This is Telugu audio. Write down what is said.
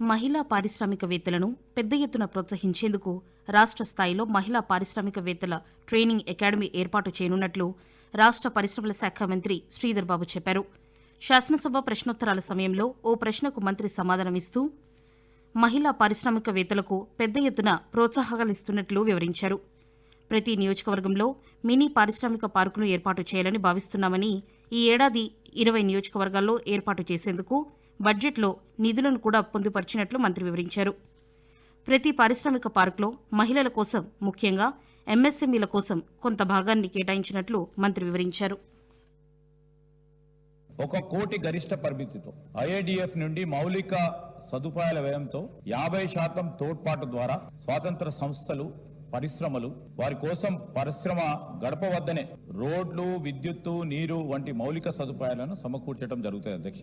మహిళా పారిశ్రామికవేత్తలను పెద్ద ఎత్తున ప్రోత్సహించేందుకు రాష్ట్ర స్థాయిలో మహిళా పారిశ్రామికవేత్తల ట్రైనింగ్ అకాడమీ ఏర్పాటు చేయనున్నట్లు రాష్ట్ర పరిశ్రమల శాఖ మంత్రి శ్రీధర్ బాబు చెప్పారు. శాసనసభ ప్రశ్నోత్తరాల సమయంలో ఓ ప్రశ్నకు మంత్రి సమాధానమిస్తూ మహిళా పారిశ్రామికవేత్తలకు పెద్ద ఎత్తున ప్రోత్సాహకాలిస్తున్నట్లు వివరించారు. ప్రతి నియోజకవర్గంలో మినీ పారిశ్రామిక పార్కును ఏర్పాటు చేయాలని భావిస్తున్నామని ఈ ఏడాది ఇరవై నియోజకవర్గాల్లో ఏర్పాటు చేసేందుకు బడ్జెట్లో నిధులను కూడా పొందుపరిచినట్లు మంత్రి వివరించారు. ప్రతి పారిశ్రామిక పార్కులో మహిళల కోసం ముఖ్యంగా ఎంఎస్ఎంఈల కోసం కొంత భాగాన్ని కేటాయించినట్లు మంత్రి వివరించారు. ఒక కోటి గరిష్ట పరిమితితో ఐఐడిఎఫ్ నుండి మౌలిక సదుపాయాల వ్యయంతో యాభై శాతం తోడ్పాటు ద్వారా స్వాతంత్ర సంస్థలు పరిశ్రమలు వారి కోసం పరిశ్రమ గడప వద్దనే రోడ్లు విద్యుత్తు నీరు వంటి మౌలిక సదుపాయాలను సమకూర్చడం జరుగుతుంది అధ్యక్ష.